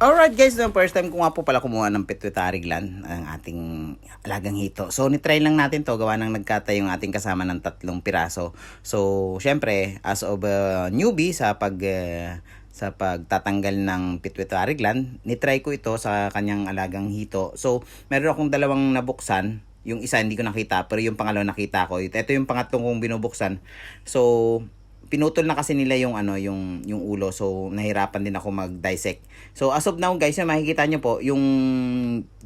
Alright guys, no, first time ko nga po pala kumuha ng pituitary gland ang ating alagang hito. So, nitry lang natin to gawa ng nagkatay yung ating kasama ng tatlong piraso. So, syempre, as of a newbie sa pag eh, sa pagtatanggal ng pituitary gland, nitry ko ito sa kanyang alagang hito. So, meron akong dalawang nabuksan. Yung isa hindi ko nakita, pero yung pangalawa nakita ko. Ito yung pangatlong kong binubuksan. So, pinutol na kasi nila yung ano yung yung ulo so nahirapan din ako mag-dissect. So as of now guys, yung makikita nyo po yung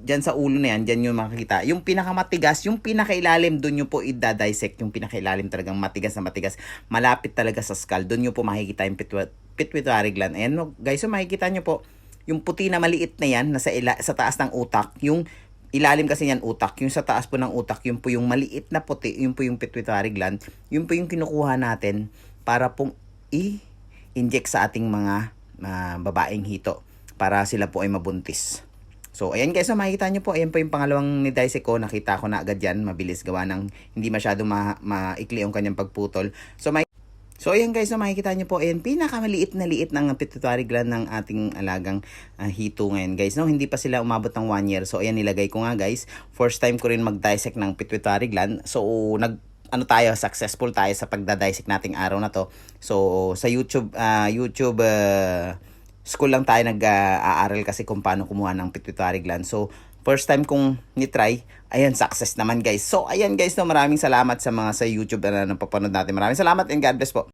diyan sa ulo na yan, diyan yung makikita. Yung pinakamatigas, yung pinakailalim doon nyo po i-dissect, yung pinakailalim talagang matigas na matigas, malapit talaga sa skull. Doon nyo po makikita yung pituitary gland. Ayan guys, so makikita nyo po yung puti na maliit na yan nasa ila, sa taas ng utak, yung ilalim kasi yan utak, yung sa taas po ng utak, yun po yung maliit na puti, yun po yung pituitary gland, yun po yung kinukuha natin para pong i-inject sa ating mga ah, babaeng hito para sila po ay mabuntis. So, ayan guys, so makikita nyo po, ayan po yung pangalawang ni Daisy ko, nakita ko na agad yan, mabilis gawa ng hindi masyado ma maikli yung kanyang pagputol. So, may So ayan guys, so makikita nyo po, ayan, pinakamaliit na liit ng pituitary gland ng ating alagang ah, hito ngayon guys. No, hindi pa sila umabot ng 1 year. So ayan, nilagay ko nga guys. First time ko rin mag-dissect ng pituitary gland. So nag ano tayo, successful tayo sa pagdadissect nating araw na to. So sa YouTube, ah, YouTube ah, school lang tayo nag-aaral kasi kung paano kumuha ng pituitary gland. So first time kong ni-try, ayan, success naman guys. So ayan guys, no, maraming salamat sa mga sa YouTube na napapanood natin. Maraming salamat and God bless po.